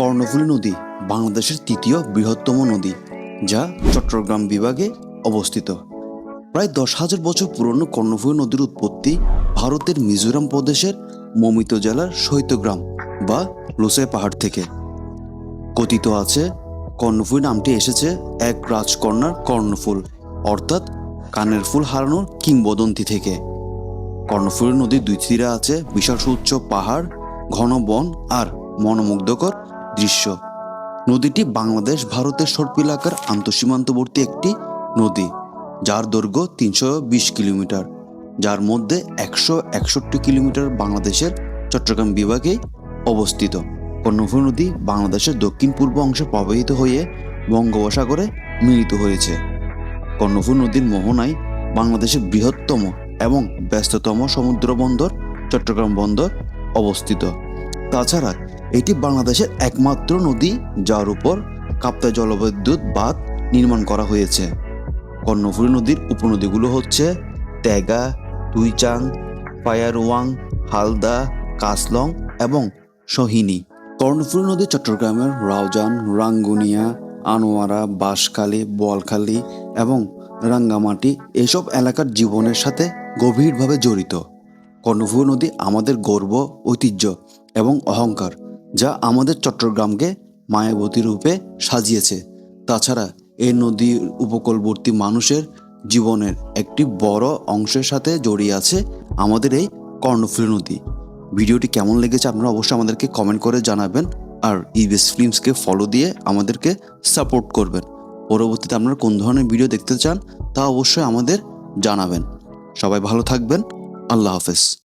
কর্ণফুলী নদী বাংলাদেশের তৃতীয় বৃহত্তম নদী, যা চট্টগ্রাম বিভাগে অবস্থিত। প্রায় দশ হাজার বছর পুরনো কর্ণফুলী নদীর উৎপত্তি ভারতের মিজোরাম প্রদেশের মমিত জেলার শৈত্যগ্রাম বা লুসাই পাহাড় থেকে। কথিত আছে, কর্ণফুলী নামটি এসেছে এক রাজকন্যার কর্ণফুল, অর্থাৎ কানের ফুল হারানোর কিংবদন্তি থেকে। কর্ণফুলী নদীর দুই তীরে আছে বিশাল সুউচ্চ পাহাড়, ঘন বন আর মনোমুগ্ধকর দৃশ্য। নদীটি বাংলাদেশ, ভারতের সর্প এলাকার আন্তঃসীমান্তবর্তী একটি নদী, যার দৈর্ঘ্য তিনশো বিশ কিলোমিটার। যার মধ্যে একশো একষট্টি কিলোমিটার বাংলাদেশের চট্টগ্রাম বিভাগে অবস্থিত। কর্ণফুলী নদী বাংলাদেশের দক্ষিণ পূর্ব অংশে প্রবাহিত হয়ে বঙ্গোপসাগরে মিলিত হয়েছে। কর্ণফুলী নদীর মোহনায় বাংলাদেশের বৃহত্তম এবং ব্যস্ততম সমুদ্র বন্দর চট্টগ্রাম বন্দর অবস্থিত। তাছাড়া এটি বাংলাদেশের একমাত্র নদী যার উপর কাপ্তা জলবিদ্যুৎ বাঁধ নির্মাণ করা হয়েছে। কর্ণফুলী নদীর উপনদীগুলো হচ্ছে ত্যাগা তুইচাং পায়ারওয়াং হালদা, কাসলং এবং সহিনী। কর্ণফুলী নদী চট্টগ্রামের রাউজান, রাঙ্গুনিয়া, আনোয়ারা, বাঁশখালী, বোয়ালখালী এবং রাঙ্গামাটি এসব এলাকার জীবনের সাথে গভীরভাবে জড়িত। কর্ণফুলী নদী আমাদের গর্ব, ঐতিহ্য এবং অহংকার। যা আমাদের চট্টগ্রামকে মায়াবতী রূপে সাজিয়েছে। তাছাড়া এই নদীর উপকূলবর্তী মানুষের জীবনের একটি বড় অংশের সাথে জড়িয়ে আছে আমাদের এই কর্ণফুলী নদী। ভিডিওটি কেমন লেগেছে আপনারা অবশ্যই আমাদেরকে কমেন্ট করে জানাবেন আর ইবিএস ফিল্মসকে ফলো দিয়ে আমাদেরকে সাপোর্ট করবেন। পরবর্তীতে আপনারা কোন ধরনের ভিডিও দেখতে চান তা অবশ্যই আমাদের জানাবেন। সবাই ভালো থাকবেন। আল্লাহ হাফেজ।